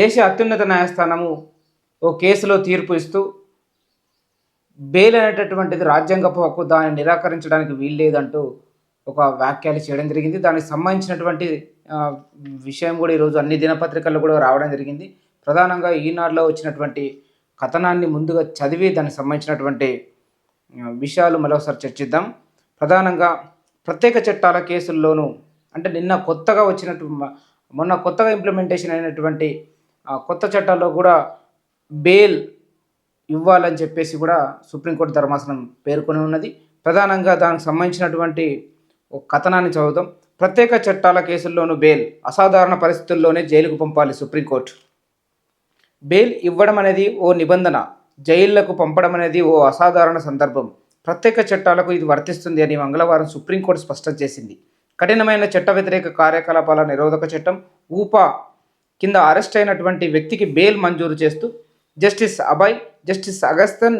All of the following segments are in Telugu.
దేశ అత్యున్నత న్యాయస్థానము ఓ కేసులో తీర్పు ఇస్తూ బెయిల్ అనేటటువంటిది రాజ్యాంగపు హక్కు దాన్ని నిరాకరించడానికి వీల్లేదంటూ ఒక వ్యాఖ్యలు చేయడం జరిగింది. దానికి సంబంధించినటువంటి విషయం కూడా ఈరోజు అన్ని దినపత్రికల్లో కూడా రావడం జరిగింది. ప్రధానంగా ఈనాడులో వచ్చినటువంటి కథనాన్ని ముందుగా చదివి దానికి సంబంధించినటువంటి విషయాలు మరొకసారి చర్చిద్దాం. ప్రధానంగా ప్రత్యేక చట్టాల కేసుల్లోనూ అంటే నిన్న కొత్తగా వచ్చినట్టు మొన్న కొత్తగా ఇంప్లిమెంటేషన్ అయినటువంటి కొత్త చట్టాల్లో కూడా బెయిల్ ఇవ్వాలని చెప్పేసి కూడా సుప్రీంకోర్టు ధర్మాసనం పేర్కొని ఉన్నది. ప్రధానంగా దానికి సంబంధించినటువంటి ఒక కథనాన్ని చదువుతాం ప్రత్యేక చట్టాల కేసుల్లోనూ బెయిల్ అసాధారణ పరిస్థితుల్లోనే జైలుకు పంపాలి సుప్రీంకోర్టు. బెయిల్ ఇవ్వడం అనేది ఓ నిబంధన జైళ్ళకు పంపడం అనేది ఓ అసాధారణ సందర్భం. ప్రత్యేక చట్టాలకు ఇది వర్తిస్తుంది అని మంగళవారం సుప్రీంకోర్టు స్పష్టం చేసింది. కఠినమైన చట్ట వ్యతిరేక కార్యకలాపాల నిరోధక చట్టం ఊపా కింద అరెస్ట్ అయినటువంటి వ్యక్తికి బెయిల్ మంజూరు చేస్తూ justice Abhay justice అగస్తన్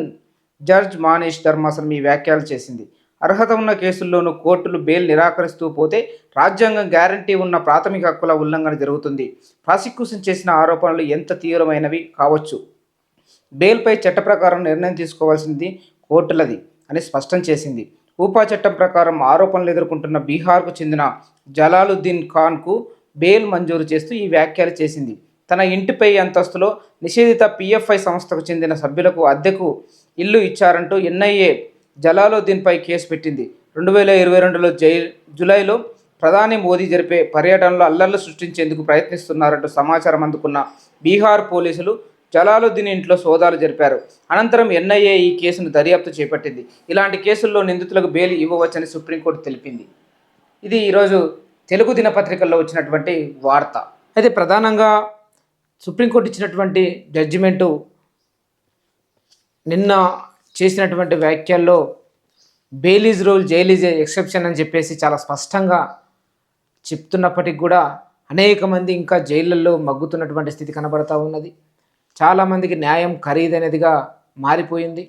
judge Masih ధర్మాసనం ఈ వ్యాఖ్యలు చేసింది. అర్హత ఉన్న కేసుల్లోనూ కోర్టులు బెయిల్ నిరాకరిస్తూ పోతే రాజ్యాంగం గ్యారంటీ ఉన్న ప్రాథమిక హక్కుల ఉల్లంఘన జరుగుతుంది. ప్రాసిక్యూషన్ చేసిన ఆరోపణలు ఎంత తీవ్రమైనవి కావచ్చు? బెయిల్పై చట్ట ప్రకారం నిర్ణయం తీసుకోవాల్సింది కోర్టులది అని స్పష్టం చేసింది. ఊపా చట్టం ప్రకారం ఆరోపణలు ఎదుర్కొంటున్న బీహార్కు చెందిన జలాలుద్దీన్ ఖాన్కు బెయిల్ మంజూరు చేస్తూ ఈ వ్యాఖ్యలు చేసింది. తన ఇంటిపై అంతస్తులో నిషేధిత పిఎఫ్ఐ సంస్థకు చెందిన సభ్యులకు అద్దెకు ఇల్లు ఇచ్చారంటూ ఎన్ఐఏ జలాలుద్దీన్పై కేసు పెట్టింది. రెండు వేల ఇరవై రెండులో జై జూలైలో ప్రధాని మోదీ జరిపే పర్యటనలో అల్లర్లు సృష్టించేందుకు ప్రయత్నిస్తున్నారంటూ సమాచారం అందుకున్న బీహార్ పోలీసులు జలాలుద్దీన్ ఇంట్లో సోదాలు జరిపారు. అనంతరం ఎన్ఐఏ ఈ కేసును దర్యాప్తు చేపట్టింది. ఇలాంటి కేసుల్లో నిందితులకు బెయిల్ ఇవ్వవచ్చని సుప్రీంకోర్టు తెలిపింది. ఇది ఈరోజు తెలుగు దినపత్రికల్లో వచ్చినటువంటి వార్త. అయితే ప్రధానంగా సుప్రీంకోర్టు ఇచ్చినటువంటి జడ్జిమెంటు నిన్న చేసినటువంటి వ్యాఖ్యల్లో బెయిలీజ్ రూల్ జైలీజ్ ఎక్సెప్షన్ అని చెప్పేసి చాలా స్పష్టంగా చెప్తున్నప్పటికి కూడా అనేక మంది ఇంకా జైళ్ళల్లో మగ్గుతున్నటువంటి స్థితి కనబడతా ఉన్నది. చాలామందికి న్యాయం ఖరీదైనదిగా మారిపోయింది.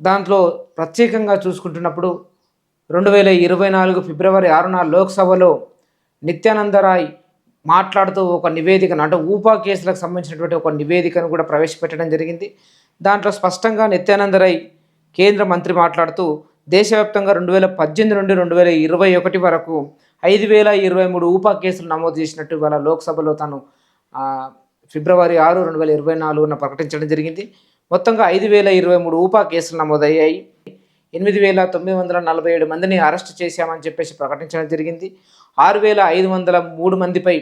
దాంట్లో ప్రత్యేకంగా చూసుకుంటున్నప్పుడు రెండు వేల ఇరవై నాలుగు ఫిబ్రవరి ఆరున లోక్సభలో నిత్యానందరాయ్ మాట్లాడుతూ ఒక నివేదికను అంటే ఊపా కేసులకు సంబంధించినటువంటి ఒక నివేదికను కూడా ప్రవేశపెట్టడం జరిగింది. దాంట్లో స్పష్టంగా నిత్యానందరాయ్ కేంద్ర మంత్రి మాట్లాడుతూ దేశవ్యాప్తంగా రెండు వేల పద్దెనిమిది నుండి రెండు వేల ఇరవై ఒకటి వరకు ఐదు వేల ఇరవై మూడు ఊపా కేసులు నమోదు చేసినట్టు ఇవాళ లోక్సభలో తాను ఫిబ్రవరి ఆరు రెండు వేల ఇరవై నాలుగున ప్రకటించడం జరిగింది. మొత్తంగా ఐదు వేల ఇరవై మూడు ఊపా కేసులు నమోదయ్యాయి. ఎనిమిది వేల తొమ్మిది వందల నలభై ఏడు మందిని అరెస్ట్ చేశామని చెప్పేసి ప్రకటించడం జరిగింది. ఆరు వేల ఐదు వందల మూడు మందిపై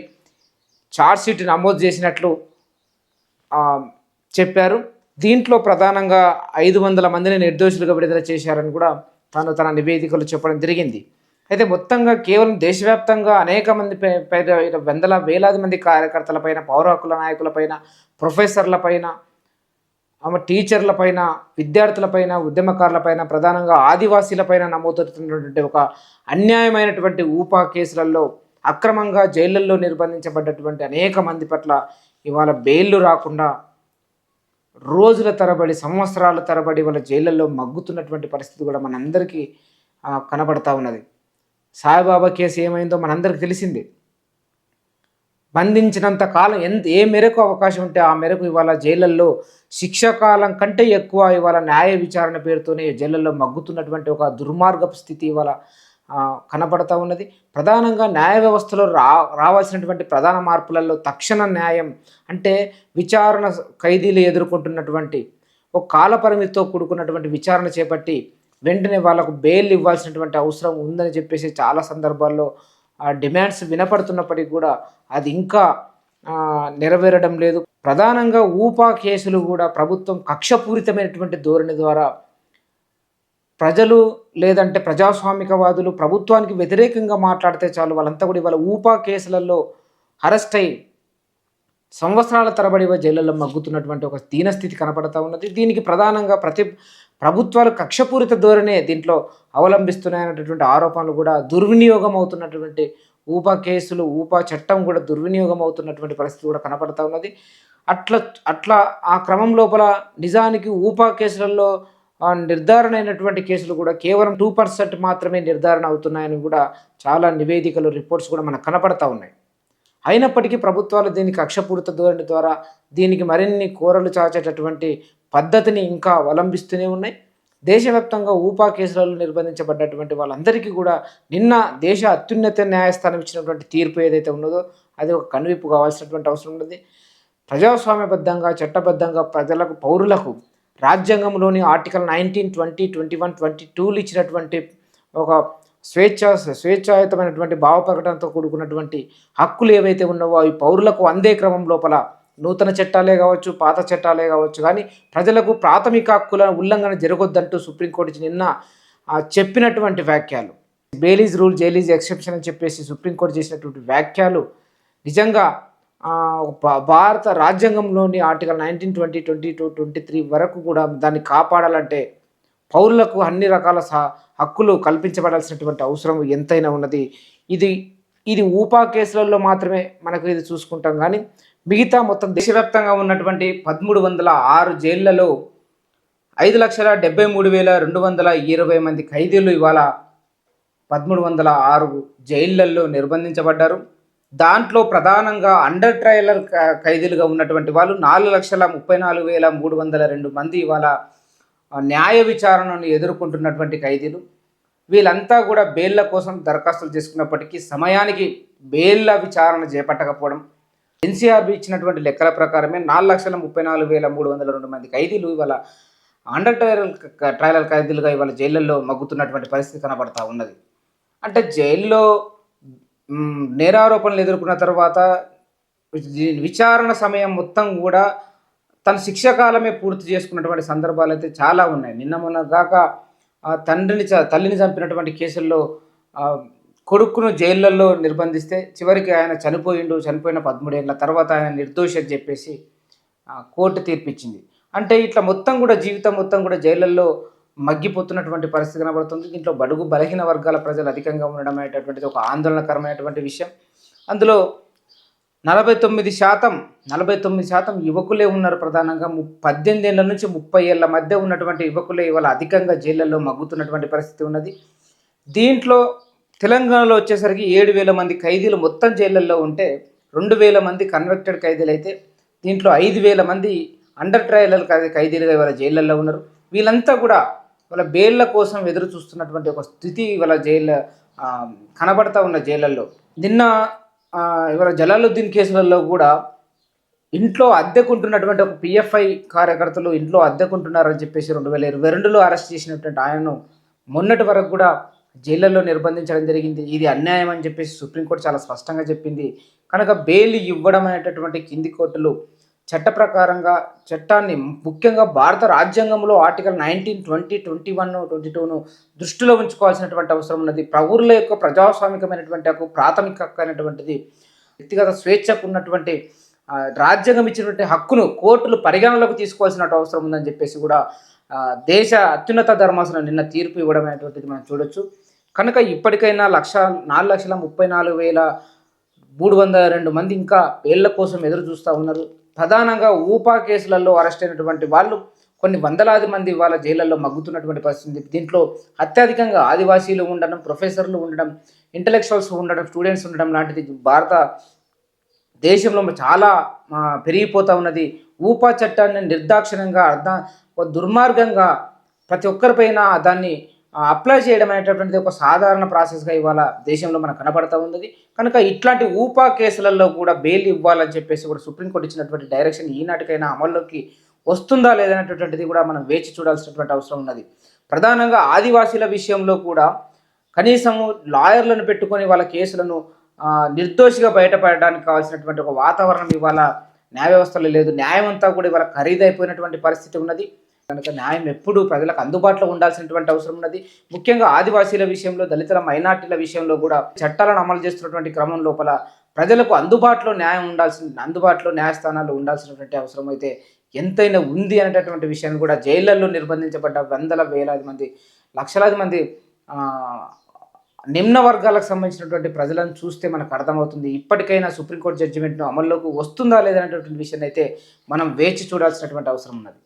ఛార్జ్షీట్ నమోదు చేసినట్లు చెప్పారు. దీంట్లో ప్రధానంగా ఐదు వందల మందిని నిర్దోషులుగా విడుదల చేశారని కూడా తాను తన నివేదికలు చెప్పడం జరిగింది. అయితే మొత్తంగా కేవలం దేశవ్యాప్తంగా అనేక మంది వందల వేలాది మంది కార్యకర్తలపైన పౌర హక్కుల నాయకులపైన ప్రొఫెసర్లపైన ఆమె టీచర్లపైన విద్యార్థులపైన ఉద్యమకారులపైన ప్రధానంగా ఆదివాసీలపైన నమోదవుతున్నటువంటి ఒక అన్యాయమైనటువంటి ఊపా కేసులలో అక్రమంగా జైళ్ళల్లో నిర్బంధించబడ్డటువంటి అనేక మంది పట్ల ఇవాళ బెయిల్లు రాకుండా రోజుల తరబడి సంవత్సరాల తరబడి వాళ్ళ జైళ్ళల్లో మగ్గుతున్నటువంటి పరిస్థితి కూడా మనందరికీ కనబడతా ఉన్నది. సాయిబాబా కేసు ఏమైందో మనందరికీ తెలిసిందే. బంధించినంత కాలం ఎంత ఏ మేరకు అవకాశం ఉంటే ఆ మేరకు ఇవాళ జైళ్ళల్లో శిక్ష కాలం కంటే ఎక్కువ ఇవాళ న్యాయ విచారణ పేరుతోనే జైళ్ళల్లో మగ్గుతున్నటువంటి ఒక దుర్మార్గపు స్థితి ఇవాళ కనపడతా ఉన్నది. ప్రధానంగా న్యాయ వ్యవస్థలో రా రావాల్సినటువంటి ప్రధాన మార్పులలో తక్షణ న్యాయం అంటే విచారణ ఖైదీలు ఎదుర్కొంటున్నటువంటి ఒక కాలపరిమితితో కూడుకున్నటువంటి విచారణ చేపట్టి వెంటనే వాళ్ళకు బెయిల్ ఇవ్వాల్సినటువంటి అవసరం ఉందని చెప్పేసి చాలా సందర్భాల్లో ఆ డిమాండ్స్ వినపడుతున్నప్పటికీ కూడా అది ఇంకా నెరవేరడం లేదు. ప్రధానంగా ఊపా కేసులు కూడా ప్రభుత్వం కక్షపూరితమైనటువంటి ధోరణి ద్వారా ప్రజలు లేదంటే ప్రజాస్వామికవాదులు ప్రభుత్వానికి వ్యతిరేకంగా మాట్లాడితే చాలు వాళ్ళంతా కూడా ఇవాళ ఊపా కేసులలో అరెస్ట్ అయ్యి సంవత్సరాల తరబడి జైళ్ళలో మగ్గుతున్నటువంటి ఒక దీనస్థితి కనపడతా ఉన్నది. దీనికి ప్రధానంగా ప్రతి ప్రభుత్వాలు కక్షపూరిత ధోరణే దీంట్లో అవలంబిస్తున్నాయన్నటువంటి ఆరోపణలు కూడా దుర్వినియోగం అవుతున్నటువంటి ఊపా కేసులు ఊపా చట్టం కూడా దుర్వినియోగం అవుతున్నటువంటి పరిస్థితి కూడా కనపడతా ఉన్నది. అట్లా అట్లా ఆ క్రమం లోపల నిజానికి ఊపా కేసులలో నిర్ధారణ అయినటువంటి కేసులు కూడా కేవలం టూ పర్సెంట్ మాత్రమే నిర్ధారణ అవుతున్నాయని కూడా చాలా నివేదికలు రిపోర్ట్స్ కూడా మనకు కనపడతా ఉన్నాయి. అయినప్పటికీ ప్రభుత్వాలు దీనికి కక్షపూరిత ధోరణి ద్వారా దీనికి మరిన్ని కూరలు చాచేటటువంటి పద్ధతిని ఇంకా అవలంబిస్తూనే ఉన్నాయి. దేశవ్యాప్తంగా ఊపా కేసులలో నిర్బంధించబడ్డటువంటి వాళ్ళందరికీ కూడా నిన్న దేశ అత్యున్నత న్యాయస్థానం ఇచ్చినటువంటి తీర్పు ఏదైతే ఉన్నదో అది ఒక కనువిప్పు కావాల్సినటువంటి అవసరం ఉన్నది. ప్రజాస్వామ్యబద్ధంగా చట్టబద్ధంగా ప్రజలకు పౌరులకు రాజ్యాంగంలోని article nineteen twenty twenty one twenty tool ఇచ్చినటువంటి ఒక స్వేచ్ఛ స్వేచ్ఛాయుతమైనటువంటి భావ ప్రకటనతో కూడుకున్నటువంటి హక్కులు ఏవైతే ఉన్నావో అవి పౌరులకు అందే క్రమం లోపల నూతన చట్టాలే కావచ్చు పాత చట్టాలే కావచ్చు. కానీ ప్రజలకు ప్రాథమిక హక్కుల ఉల్లంఘన జరగొద్దంటూ సుప్రీంకోర్టు నిన్న చెప్పినటువంటి వ్యాఖ్యలు. బేలీజ్ రూల్ జైలీజ్ ఎక్సెప్షన్ అని చెప్పేసి సుప్రీంకోర్టు చేసినటువంటి వ్యాఖ్యలు నిజంగా భా- భారత రాజ్యాంగంలోని article nineteen twenty twenty two twenty three వరకు కూడా దాన్ని కాపాడాలంటే పౌరులకు అన్ని రకాల సా హక్కులు కల్పించబడాల్సినటువంటి అవసరం ఎంతైనా ఉన్నది. ఇది ఇది ఊపా కేసులలో మాత్రమే మనకు ఇది చూసుకుంటాం కానీ మిగతా మొత్తం దేశవ్యాప్తంగా ఉన్నటువంటి పదమూడు వందల ఆరు జైళ్ళలో ఐదు లక్షల డెబ్బై మూడు వేల రెండు వందల ఇరవై మంది ఖైదీలు ఇవాళ పదమూడు వందల ఆరు జైళ్ళలో నిర్బంధించబడ్డారు. దాంట్లో ప్రధానంగా అండర్ ట్రయలర్ ఖైదీలుగా ఉన్నటువంటి వాళ్ళు నాలుగు లక్షల ముప్పై నాలుగు వేల మూడు వందల రెండు మంది ఇవాళ న్యాయ విచారణను ఎదుర్కొంటున్నటువంటి ఖైదీలు వీళ్ళంతా కూడా బెయిల్ల కోసం దరఖాస్తులు చేసుకున్నప్పటికీ సమయానికి బెయిల్ల విచారణ చేపట్టకపోవడం ఎన్సీఆర్బి ఇచ్చినటువంటి లెక్కల ప్రకారమే నాలుగు లక్షల ముప్పై నాలుగు వేల మూడు వందల రెండు మంది ఖైదీలు ఇవాళ అండర్ ట్రయల్ ట్రయల్ ఖైదీలుగా ఇవాళ జైళ్ళల్లో మగ్గుతున్నటువంటి పరిస్థితి కనబడతా ఉన్నది. అంటే జైల్లో నేరారోపణలు ఎదుర్కొన్న తర్వాత విచారణ సమయం మొత్తం కూడా తన శిక్షాకాలమే పూర్తి చేసుకున్నటువంటి సందర్భాలు అయితే చాలా ఉన్నాయి. నిన్న మొన్న ఆ తండ్రిని చ- తల్లిని చంపినటువంటి కేసుల్లో కొడుకును జైళ్ళల్లో నిర్బంధిస్తే చివరికి ఆయన చనిపోయిండు చనిపోయిన పదమూడేళ్ళ తర్వాత ఆయన నిర్దోషి అని చెప్పేసి కోర్టు తీర్పిచ్చింది. అంటే ఇట్లా మొత్తం కూడా జీవితం మొత్తం కూడా జైళ్ళల్లో మగ్గిపోతున్నటువంటి పరిస్థితి కనబడుతుంది. దీంట్లో బడుగు బలహీన వర్గాల ప్రజలు అధికంగా ఉండడం అనేటటువంటిది ఒక ఆందోళనకరమైనటువంటి విషయం. అందులో నలభై తొమ్మిది శాతం నలభై తొమ్మిది శాతం యువకులే ఉన్నారు ప్రధానంగా. ము పద్దెనిమిది ఏళ్ళ నుంచి ముప్పై ఏళ్ళ మధ్య ఉన్నటువంటి యువకులే ఇవాళ అధికంగా జైళ్ళల్లో మగ్గుతున్నటువంటి పరిస్థితి ఉన్నది. దీంట్లో తెలంగాణలో వచ్చేసరికి ఏడు వేల మంది ఖైదీలు మొత్తం జైళ్ళల్లో ఉంటే రెండు వేల మంది కన్వెక్టెడ్ ఖైదీలు అయితే దీంట్లో ఐదు వేల మంది అండర్ ట్రయల్ ఖైదీలుగా ఇవాళ జైళ్ళల్లో ఉన్నారు. వీళ్ళంతా కూడా వాళ్ళ బెయిల్ల కోసం ఎదురు చూస్తున్నటువంటి ఒక స్థితి ఇవాళ జైళ్ళ కనబడతా ఉన్న జైళ్ళల్లో. నిన్న ఇవాళ జలాలుద్దీన్ కేసులలో కూడా ఇంట్లో అద్దెకుంటున్నటువంటి ఒక పిఎఫ్ఐ కార్యకర్తలు ఇంట్లో అద్దెకుంటున్నారని చెప్పేసి రెండు వేల ఇరవై రెండులో అరెస్ట్ చేసినటువంటి ఆయనను మొన్నటి వరకు కూడా జైళ్ళలో నిర్బంధించడం జరిగింది. ఇది అన్యాయం అని చెప్పేసి సుప్రీంకోర్టు చాలా స్పష్టంగా చెప్పింది. కనుక బెయిల్ ఇవ్వడం అనేటటువంటి కింది కోర్టులు చట్ట ప్రకారంగా చట్టాన్ని ముఖ్యంగా భారత రాజ్యాంగంలో article nineteen twenty twenty one twenty టూను దృష్టిలో ఉంచుకోవాల్సినటువంటి అవసరం ఉన్నది. పౌరుల యొక్క ప్రజాస్వామికమైనటువంటి హక్కు ప్రాథమిక హక్కు అయినటువంటిది వ్యక్తిగత స్వేచ్ఛకు ఉన్నటువంటి రాజ్యాంగం ఇచ్చినటువంటి హక్కును కోర్టులు పరిగణలోకి తీసుకోవాల్సిన అవసరం ఉందని చెప్పేసి కూడా దేశ అత్యున్నత ధర్మాసనం నిన్న తీర్పు ఇవ్వడం అనేటువంటిది మనం చూడొచ్చు. కనుక ఇప్పటికైనా లక్ష నాలుగు లక్షల ముప్పై నాలుగు వేల మూడు వందల రెండు మంది ఇంకా వేళ్ళ కోసం ఎదురు చూస్తూ ఉన్నారు. ప్రధానంగా ఊపా కేసులలో అరెస్ట్ అయినటువంటి వాళ్ళు కొన్ని వందలాది మంది వాళ్ళ జైళ్ళల్లో మగ్గుతున్నటువంటి పరిస్థితి. దీంట్లో అత్యధికంగా ఆదివాసీలు ఉండడం ప్రొఫెసర్లు ఉండడం ఇంటలెక్చువల్స్ ఉండడం స్టూడెంట్స్ ఉండడం లాంటిది భారత దేశంలో చాలా పెరిగిపోతూ ఉన్నది. ఊపా చట్టాన్ని నిర్దాక్షిణ్యంగా అర్థ ఒక దుర్మార్గంగా ప్రతి ఒక్కరిపైన దాన్ని అప్లై చేయడం అనేటటువంటిది ఒక సాధారణ ప్రాసెస్గా ఇవాళ దేశంలో మనకు కనబడతా ఉన్నది. కనుక ఇట్లాంటి ఊపా కేసులలో కూడా బెయిల్ ఇవ్వాలని చెప్పేసి కూడా సుప్రీంకోర్టు ఇచ్చినటువంటి డైరెక్షన్ ఈనాటికైనా అమల్లోకి వస్తుందా లేదనేటటువంటిది కూడా మనం వేచి చూడాల్సినటువంటి అవసరం ఉన్నది. ప్రధానంగా ఆదివాసీల విషయంలో కూడా కనీసము లాయర్లను పెట్టుకొని వాళ్ళ కేసులను నిర్దోషిగా బయటపడడానికి కావాల్సినటువంటి ఒక వాతావరణం ఇవాళ న్యాయ వ్యవస్థలో లేదు. న్యాయం అంతా కూడా ఇవాళ ఖరీదైపోయినటువంటి పరిస్థితి ఉన్నది. కనుక న్యాయం ఎప్పుడు ప్రజలకు అందుబాటులో ఉండాల్సినటువంటి అవసరం ఉన్నది. ముఖ్యంగా ఆదివాసీల విషయంలో దళితుల మైనార్టీల విషయంలో కూడా చట్టాలను అమలు చేస్తున్నటువంటి క్రమం లోపల ప్రజలకు అందుబాటులో న్యాయం ఉండాల్సిన అందుబాటులో న్యాయస్థానాలు ఉండాల్సినటువంటి అవసరం అయితే ఎంతైనా ఉంది అనేటటువంటి విషయాన్ని కూడా జైళ్ళలో నిర్బంధించబడ్డ వందల వేలాది మంది లక్షలాది మంది నిమ్న వర్గాలకు సంబంధించినటువంటి ప్రజలను చూస్తే మనకు అర్థమవుతుంది. ఇప్పటికైనా సుప్రీంకోర్టు జడ్జిమెంట్ను అమల్లోకి వస్తుందా లేదనేటటువంటి విషయాన్ని అయితే మనం వేచి చూడాల్సినటువంటి అవసరం ఉన్నది.